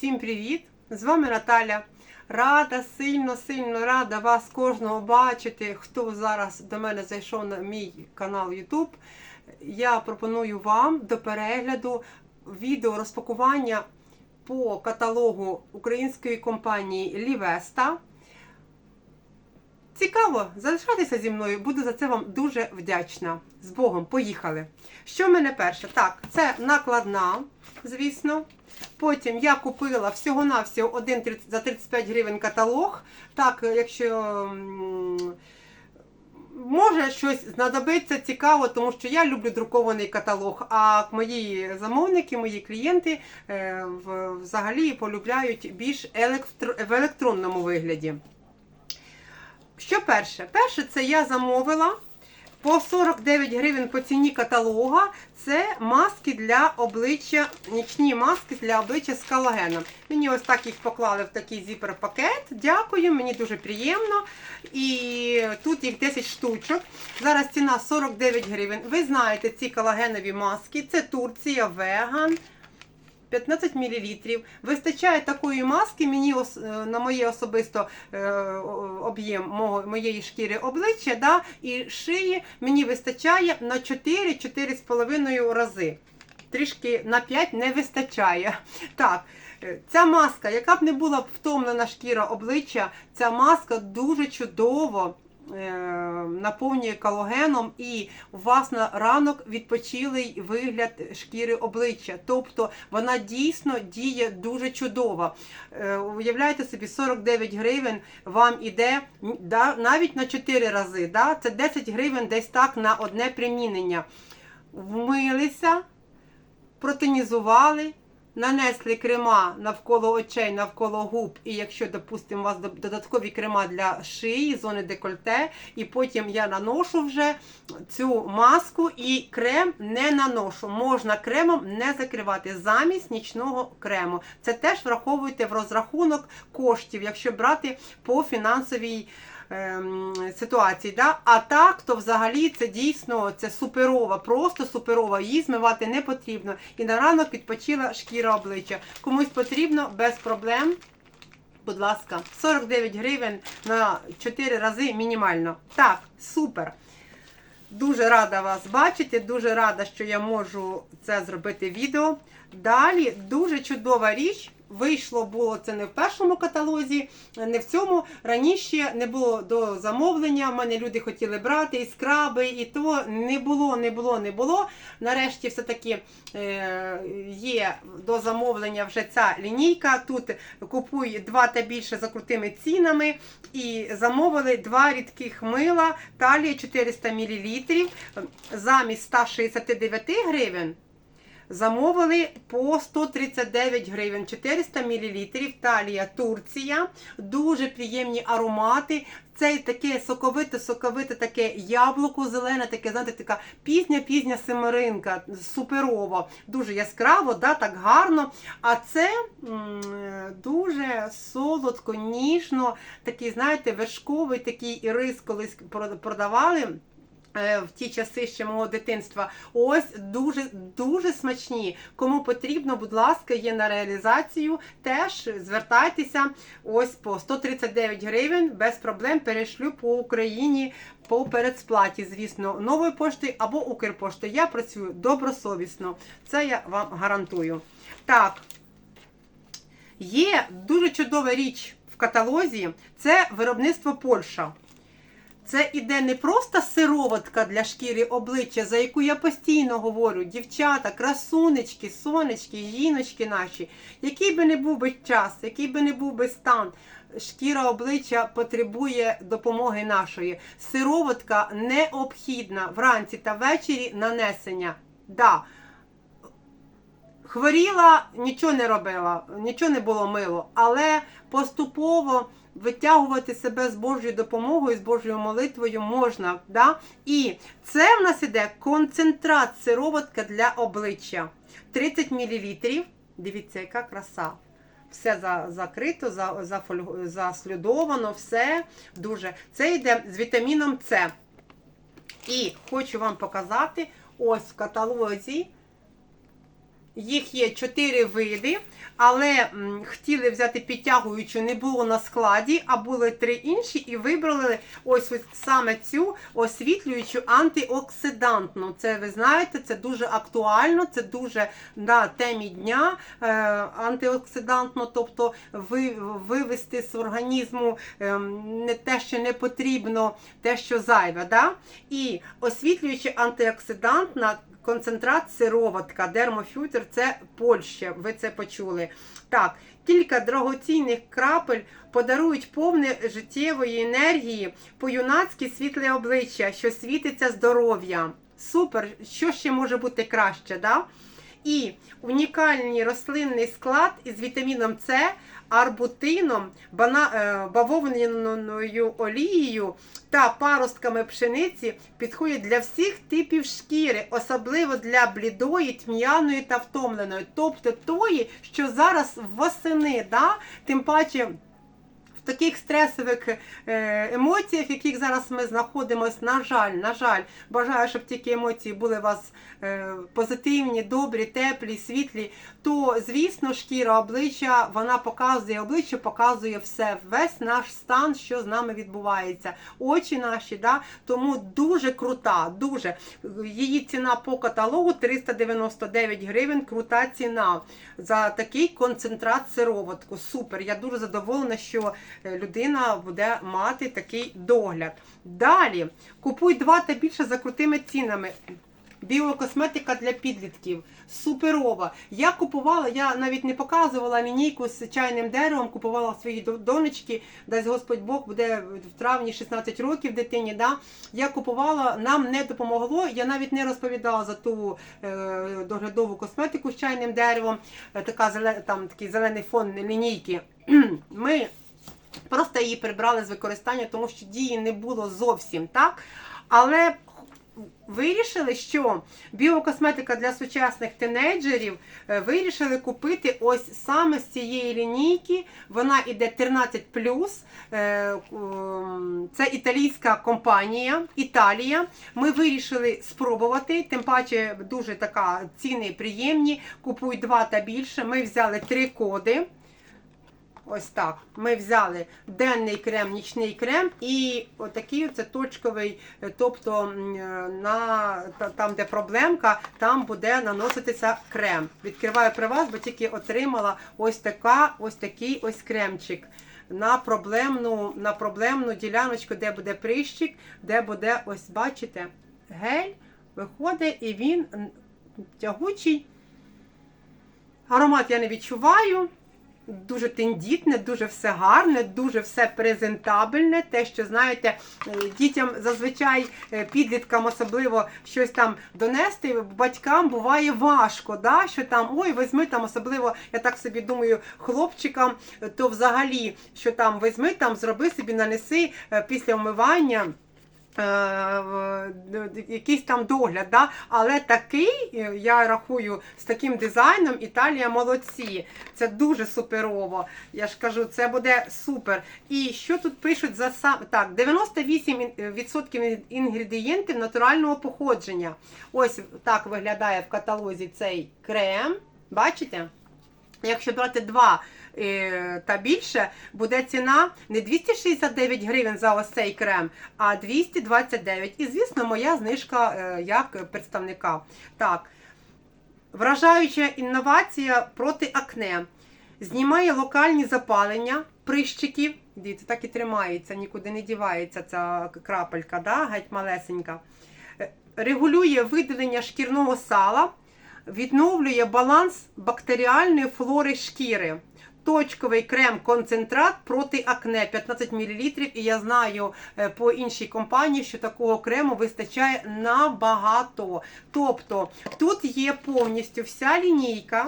Всім привіт! З вами Наталя. Рада, сильно, сильно рада вас кожного бачити. Хто зараз до мене зайшов на мій канал YouTube. Я пропоную вам до перегляду відео розпакування по каталогу української компанії Лівеста. Цікаво, залишайтеся зі мною, буду за це вам дуже вдячна. З Богом, поїхали. Що в мене перше? Так, це накладна, звісно. Потім я купила всього-навсього один за 35 гривень каталог. Так, якщо може щось знадобиться цікаво, тому що я люблю друкований каталог. А мої замовники, мої клієнти е, взагалі полюбляють більш в електронному вигляді. Що перше? Перше, це я замовила по 49 гривень по ціні каталога. Це маски для обличчя, нічні маски для обличчя з колагеном. Мені ось так їх поклали в такий зіпер-пакет. Дякую, мені дуже приємно. І тут їх 10 штучок. Зараз ціна 49 гривень. Ви знаєте ці колагенові маски. Це Турція, веган. 15 мл. Вистачає такої маски мені е, на моє особисто е, об'єм моєї шкіри обличчя, да, і шиї мені вистачає на 4-4,5 рази. Трішки на 5 не вистачає. Так, е, ця маска, яка б не була втомлена шкіра обличчя, ця маска дуже чудово наповнює колагеном і у вас на ранок відпочилий вигляд шкіри обличчя. Тобто вона дійсно діє дуже чудово. Е, Уявляєте собі, 49 гривень вам іде да, навіть на 4 рази. Да? Це 10 гривень десь так на одне примінення. Вмилися, протонізували, нанесли крема навколо очей, навколо губ, і якщо, допустимо, у вас додаткові крема для шиї, зони декольте, і потім я наношу вже цю маску і крем не наношу. Можна кремом не закривати замість нічного крему. Це теж враховуйте в розрахунок коштів, якщо брати по фінансовій ем, ситуації. Да? А так, то взагалі це дійсно це суперова, просто суперова. Її змивати не потрібно. І на ранок підпочила шкіра обличчя. Комусь потрібно без проблем. Будь ласка, 49 гривень на 4 рази мінімально. Так, супер. Дуже рада вас бачити, дуже рада, що я можу це зробити відео. Далі дуже чудова річ. Вийшло було це не в першому каталозі, не в цьому. Раніше не було до замовлення. В мене люди хотіли брати і скраби, і то не було, не було, не було. Нарешті, все-таки е, є до замовлення вже ця лінійка. Тут купуй два та більше за крутими цінами. І замовили два рідких мила талія 400 мл замість 169 гривень. Замовили по 139 гривень 400 мл. Талія Турція. Дуже приємні аромати. Це таке соковите, соковите таке яблуко зелене, таке, знаєте, така пізня-пізня семеринка, суперово, дуже яскраво, да, так гарно. А це м, дуже солодко, ніжно, такий, знаєте, вершковий такий рис колись про- продавали. Е, В ті часи ще мого дитинства. Ось дуже дуже смачні. Кому потрібно, будь ласка, є на реалізацію. Теж звертайтеся. Ось по 139 гривень без проблем перешлю по Україні по передсплаті, звісно, новою поштою або Укрпоштою. Я працюю добросовісно. Це я вам гарантую. Так. Є дуже чудова річ в каталозі. Це виробництво Польща. Це іде не просто сироватка для шкіри обличчя, за яку я постійно говорю, дівчата, красунечки, сонечки, жіночки наші, який би не був би час, який би не був би стан, шкіра обличчя потребує допомоги нашої. Сироватка необхідна вранці та ввечері нанесення. Да. Хворіла, нічого не робила, нічого не було мило, але поступово витягувати себе з Божою допомогою, з Божою молитвою можна. Да? І це в нас іде концентрат сироватка для обличчя. 30 мл. Дивіться, яка краса. Все за, закрито, за, зафольгу- заслідовано, все дуже. Це йде з вітаміном С. І хочу вам показати ось в каталозі Їх є чотири види, але м, хотіли взяти підтягуючу, не було на складі, а були три інші, і вибрали ось, ось саме цю освітлюючу антиоксидантну. Це ви знаєте, це дуже актуально, це дуже на темі дня е, антиоксидантно, тобто ви, вивести з організму е, не те, що не потрібно, те, що зайве. Да? І освітлююча антиоксидантна. Концентрат сироватка, дермофютер це Польща. Ви це почули. Так, кілька дорогоцінних крапель подарують повне життєвої енергії, по-юнацьки світле обличчя, що світиться здоров'ям. Супер! Що ще може бути краще? Да? І унікальний рослинний склад із вітаміном С, арбутином, е, бавовняною олією та паростками пшениці підходять для всіх типів шкіри, особливо для блідої, тьмяної та втомленої, тобто тої, що зараз восени, да? тим паче. Таких стресових е, емоціях, в яких зараз ми знаходимося, на жаль, на жаль, бажаю, щоб тільки емоції були у вас е, позитивні, добрі, теплі, світлі, то звісно, шкіра обличчя вона показує обличчя, показує все, весь наш стан, що з нами відбувається. Очі наші, да? тому дуже крута, дуже її ціна по каталогу 399 гривень. Крута ціна за такий концентрат сироватку. Супер. Я дуже задоволена, що людина буде мати такий догляд. Далі купуй два та більше за крутими цінами. Біокосметика для підлітків. Суперова. Я купувала, я навіть не показувала лінійку з чайним деревом, купувала своїй до- донечки, дасть Господь Бог буде в травні 16 років дитині. Да? Я купувала, нам не допомогло. Я навіть не розповідала за ту е, доглядову косметику з чайним деревом. Е, така там такий зелений фон лінійки. Ми просто її прибрали з використання, тому що дії не було зовсім так. Але вирішили, що біокосметика для сучасних тинейджерів е, вирішили купити ось саме з цієї лінійки. Вона іде 13 Е, Це італійська компанія Італія. Ми вирішили спробувати, тим паче дуже така ціни приємні. Купуй два та більше. Ми взяли три коди. Ось так. Ми взяли денний крем, нічний крем і отакий оце точковий, е, тобто е, на там, де проблемка, там буде наноситися крем. Відкриваю при вас, бо тільки отримала ось така, ось такий ось кремчик. На проблемну, на проблемну діляночку, де буде прищик, де буде, ось бачите, гель виходить і він тягучий. Аромат я не відчуваю. Дуже тендітне, дуже все гарне, дуже все презентабельне. Те, що знаєте, е, дітям зазвичай е, підліткам особливо щось там донести, батькам буває важко. Да? Що там, ой, візьми там, особливо, я так собі думаю, хлопчикам, то взагалі, що там візьми там, зроби собі, нанеси е, після вмивання. Е, д- Якийсь там догляд, да? але такий, е, я рахую, з таким дизайном Італія молодці. Це дуже суперово. Я ж кажу, це буде супер. І що тут пишуть за сам так, 98% інгредієнтів натурального походження. Ось так виглядає в каталозі цей крем. Бачите? Якщо брати два е, та більше, буде ціна не 269 гривень за ось цей крем, а 229. І, звісно, моя знижка е, як представника. Так, вражаюча інновація проти акне. Знімає локальні запалення прищиків. Дивіться, так і тримається, нікуди не дівається ця крапелька, да? геть малесенька. Е, Регулює видалення шкірного сала, відновлює баланс бактеріальної флори шкіри. Точковий крем-концентрат проти акне 15 мл. І я знаю е, по іншій компанії, що такого крему вистачає набагато. Тобто тут є повністю вся лінійка.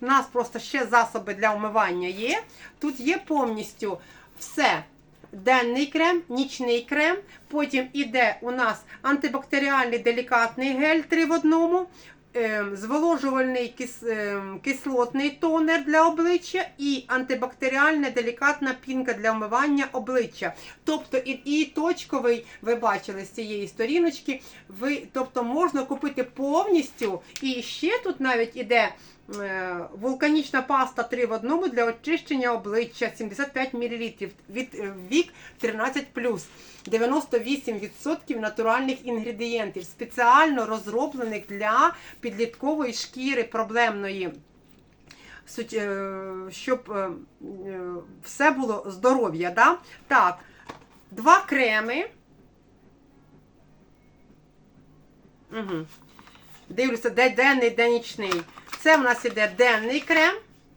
У нас просто ще засоби для вмивання є. Тут є повністю все. Денний крем, нічний крем. Потім іде у нас антибактеріальний делікатний гель 3 в одному, зволожувальний кис- ем, кислотний тонер для обличчя і антибактеріальна делікатна пінка для вмивання обличчя. Тобто і, і точковий, ви бачили з цієї сторіночки, ви, тобто можна купити повністю. І ще тут навіть іде вулканічна паста 3 в одному для очищення обличчя 75 мл від е, вік 13 98% натуральних інгредієнтів, спеціально розроблених для підліткової шкіри проблемної. Е, Щоб е, е, все було здоров'я. Да? Так, два креми. Угу. Дивлюся, де денний, де нічний. Це в нас іде денний крем.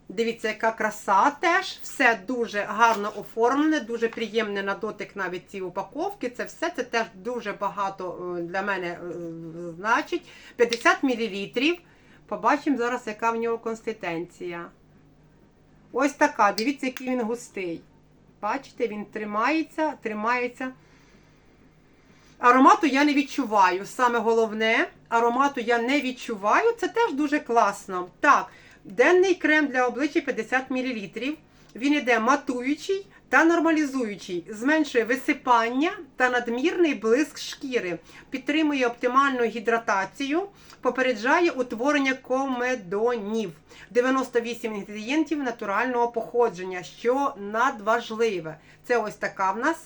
Дивіться, яка краса теж. Все дуже гарно оформлене, дуже приємне на дотик навіть ці упаковки. Це все це теж дуже багато е, для мене е, значить. 50 мл. Побачимо зараз, яка в нього консистенція. Ось така. Дивіться, який він густий. Бачите, він тримається, тримається. Аромату я не відчуваю. Саме головне, аромату я не відчуваю. Це теж дуже класно. Так, денний крем для обличчя 50 мл. Він іде матуючий та нормалізуючий, зменшує висипання та надмірний блиск шкіри, підтримує оптимальну гідратацію, попереджає утворення комедонів. 98 інгредієнтів натурального походження, що надважливе. Це ось така в нас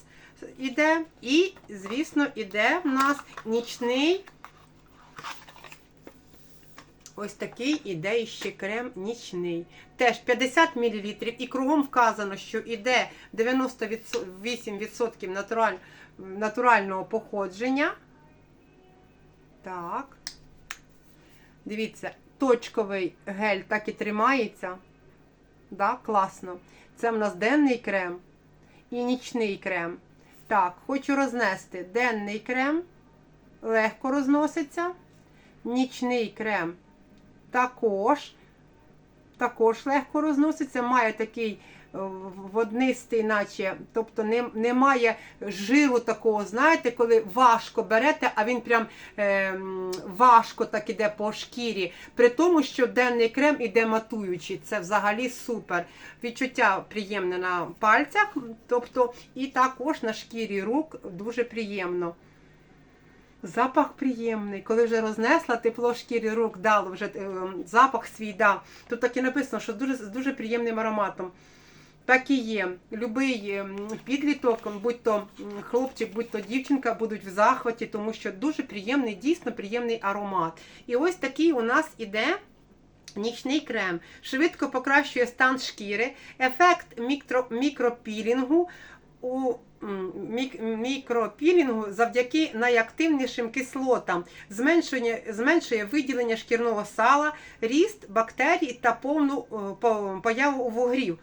іде. І, звісно, іде в нас нічний. Ось такий іде ще крем нічний. Теж 50 мл. І кругом вказано, що іде 98% натураль, натурального походження. Так. Дивіться, точковий гель так і тримається. Да, класно. Це в нас денний крем і нічний крем. Так, хочу рознести денний крем, легко розноситься. Нічний крем також, також легко розноситься. Має такий воднистий, наче, тобто не, немає жиру такого, знаєте, коли важко берете, а він прям е, важко так іде по шкірі. При тому, що денний крем іде матуючий. Це взагалі супер. Відчуття приємне на пальцях, тобто і також на шкірі рук дуже приємно. Запах приємний. Коли вже рознесла, тепло шкірі рук дало вже е, запах свій дав. Тут так і написано, що дуже, з дуже приємним ароматом. Так і є. Любий ем, підліток, будь то хлопчик, будь то дівчинка, будуть в захваті, тому що дуже приємний, дійсно приємний аромат. І ось такий у нас іде. Нічний крем швидко покращує стан шкіри, ефект мікро, мікропілінгу у мік, мікропілінгу завдяки найактивнішим кислотам, зменшує, зменшує виділення шкірного сала, ріст бактерій та повну е, по- появу вугрів.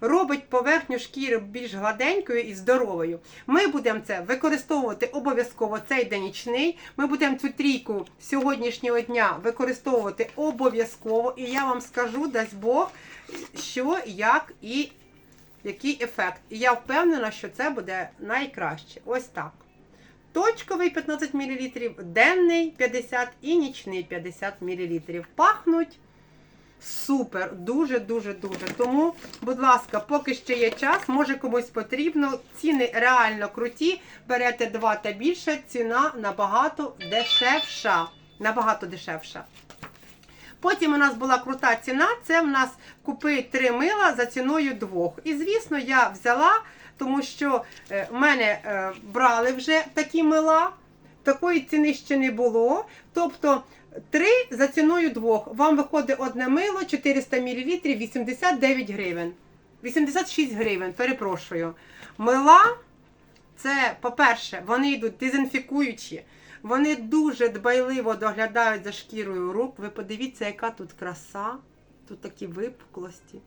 Робить поверхню шкіри більш гладенькою і здоровою. Ми будемо це використовувати обов'язково цей день нічний. Ми будемо цю трійку сьогоднішнього дня використовувати обов'язково. І я вам скажу, дасть Бог, що, як і який ефект. І я впевнена, що це буде найкраще. Ось так. Точковий 15 мл, денний 50 і нічний 50 мл. Пахнуть супер, дуже-дуже дуже. Тому, будь ласка, поки ще є час, може комусь потрібно. Ціни реально круті. Берете два та більше, ціна набагато дешевша. Набагато дешевша. Потім у нас була крута ціна, це в нас купи три мила за ціною двох. І звісно, я взяла, тому що е, в мене е, брали вже такі мила, такої ціни ще не було. Тобто три за ціною двох. Вам виходить одне мило 400 мл 89 гривень. 86 гривень, перепрошую. Мила це, по-перше, вони йдуть дезінфікуючі. Вони дуже дбайливо доглядають за шкірою рук. Ви подивіться, яка тут краса. Тут такі випуклості.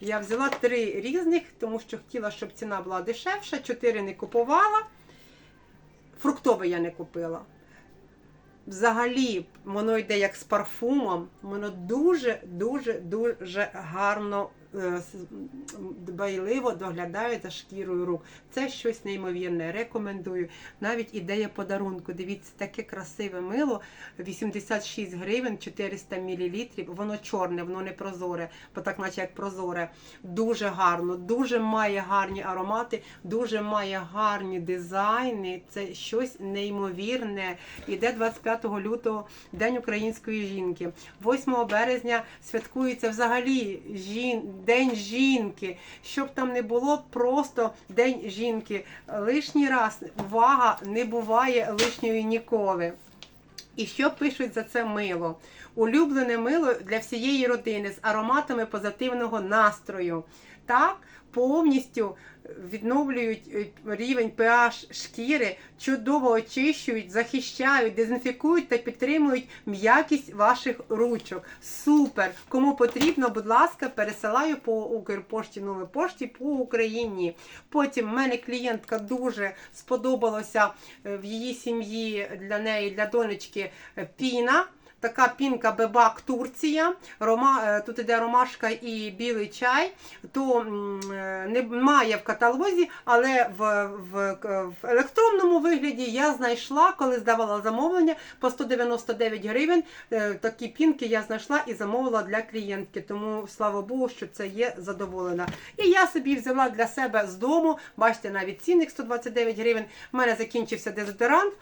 Я взяла три різних, тому що хотіла, щоб ціна була дешевша. Чотири не купувала. Фруктове я не купила. Взагалі, воно йде як з парфумом. Воно дуже-дуже дуже гарно дбайливо доглядають за шкірою рук. Це щось неймовірне. Рекомендую. Навіть ідея подарунку. Дивіться, таке красиве мило. 86 гривень, 400 мл. Воно чорне, воно не прозоре, бо так, наче як прозоре. Дуже гарно, дуже має гарні аромати, дуже має гарні дизайни. Це щось неймовірне. Іде 25 лютого День української жінки. 8 березня святкується взагалі жін... День жінки. Щоб там не було, просто День жінки. Лишній раз увага не буває лишньої ніколи. І що пишуть за це мило? Улюблене мило для всієї родини з ароматами позитивного настрою. Так, повністю відновлюють е, рівень pH шкіри, чудово очищують, захищають, дезінфікують та підтримують м'якість ваших ручок. Супер! Кому потрібно, будь ласка, пересилаю по Укрпошті, новій пошті по Україні. Потім в мене клієнтка дуже сподобалося е, в її сім'ї для неї, для донечки е, піна. Така пінка Бебак Турція. Рома, е, тут іде ромашка і білий чай. То е, немає в каталозі, але в, в, в електронному вигляді я знайшла, коли здавала замовлення по 199 гривень. Е, Такі пінки я знайшла і замовила для клієнтки. Тому слава Богу, що це є задоволена. І я собі взяла для себе з дому. Бачите, навіть цінник 129 гривень. У мене закінчився дезодорант.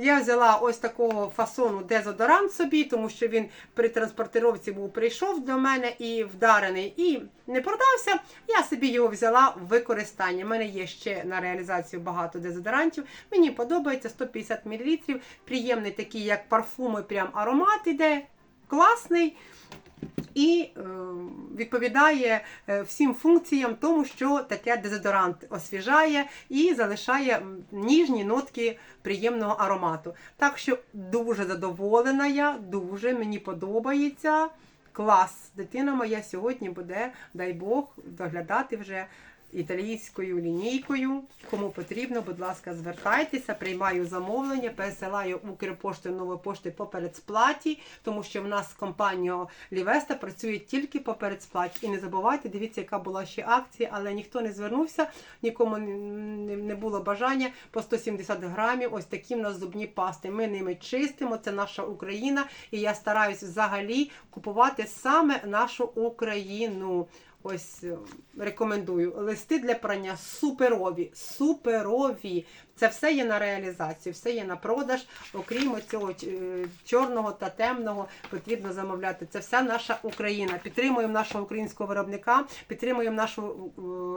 Я взяла ось такого фасону дезодорант собі, тому що він при транспортировці був прийшов до мене і вдарений, і не продався. Я собі його взяла в використання. У мене є ще на реалізацію багато дезодорантів. Мені подобається 150 мл. Приємний такий, як парфуми, прям аромат іде. Класний. І е, відповідає е, всім функціям тому, що таке дезодорант освіжає і залишає ніжні нотки приємного аромату. Так що дуже задоволена я, дуже мені подобається. Клас! Дитина моя сьогодні буде, дай Бог, доглядати вже італійською лінійкою. Кому потрібно, будь ласка, звертайтеся, приймаю замовлення, пересилаю Укрпоштою нової пошти по передсплаті, тому що в нас компанія Лівеста працює тільки по передсплаті. І не забувайте, дивіться, яка була ще акція, але ніхто не звернувся, нікому не було бажання по 170 грамів. Ось такі в нас зубні пасти. Ми ними чистимо, це наша Україна, і я стараюсь взагалі купувати саме нашу Україну. Ось е, рекомендую. Листи для прання суперові, суперові. Це все є на реалізацію, все є на продаж. Окрім цього чорного та темного, потрібно замовляти. Це вся наша Україна. Підтримуємо нашого українського виробника, підтримуємо нашу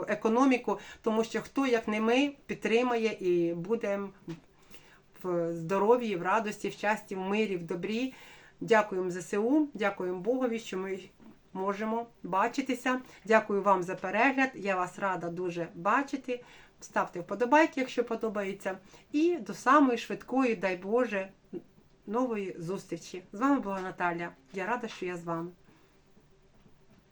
е, економіку, тому що хто як не ми підтримає і будемо в здоров'ї, в радості, в щасті, в мирі, в добрі. Дякуємо ЗСУ, дякуємо Богові, що ми можемо бачитися. Дякую вам за перегляд. Я вас рада дуже бачити. Ставте вподобайки, якщо подобається. І до самої швидкої, дай Боже, нової зустрічі. З вами була Наталя. Я рада, що я з вами.